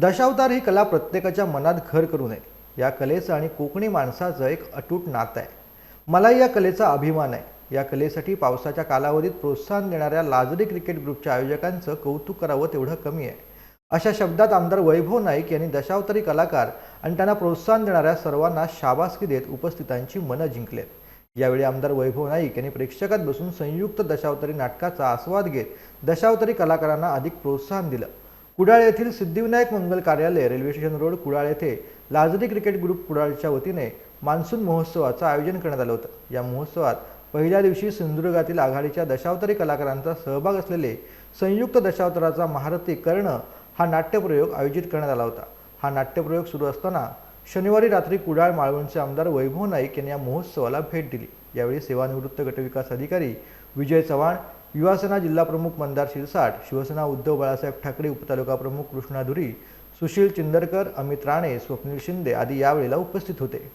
दशावतार ही कला प्रत्येकाच्या मनात घर करू नये. या कलेचं आणि कोकणी माणसाचं एक अटूट नातं आहे. मलाही या कलेचा अभिमान आहे. या कलेसाठी पावसाच्या कालावधीत प्रोत्साहन देणाऱ्या लाजरी क्रिकेट ग्रुपच्या आयोजकांचं कौतुक करावं तेवढं कमी आहे. अशा शब्दात आमदार वैभव नाईक यांनी दशावतारी कलाकार आणि त्यांना प्रोत्साहन देणाऱ्या सर्वांना शाबासकी देत उपस्थितांची मनं जिंकलेत. यावेळी आमदार वैभव नाईक यांनी प्रेक्षकात बसून संयुक्त दशावतारी नाटकाचा आस्वाद घेत दशावतारी कलाकारांना अधिक प्रोत्साहन दिलं. कुडाळ येथील सिद्धिविनायक मंगल कार्यालय रेल्वे स्टेशन रोड कुडाळ येथे लाजरी क्रिकेट ग्रुप कुडाळच्या वतीने मान्सून महोत्सवाचं आयोजन करण्यात आलं होतं. या महोत्सवात पहिल्या दिवशी सिंधुदुर्गातील आघाडीच्या दशावतारी कलाकारांचा सहभाग असलेले संयुक्त दशावताराचा महारथी कर्ण हा नाट्यप्रयोग आयोजित करण्यात आला होता. हा नाट्यप्रयोग सुरू असताना शनिवारी रात्री कुडाळ माळवणचे आमदार वैभव नाईक यांनी या महोत्सवाला भेट दिली. यावेळी सेवानिवृत्त गटविकास अधिकारी विजय चव्हाण युवासेना जिल्हाप्रमुख मंदार शिरसाट शिवसेना उद्धव बाळासाहेब ठाकरे उपतालुका प्रमुख कृष्णा धुरी सुशील चिंदरकर अमित राणे स्वप्नील शिंदे आदी यावेळेला उपस्थित होते.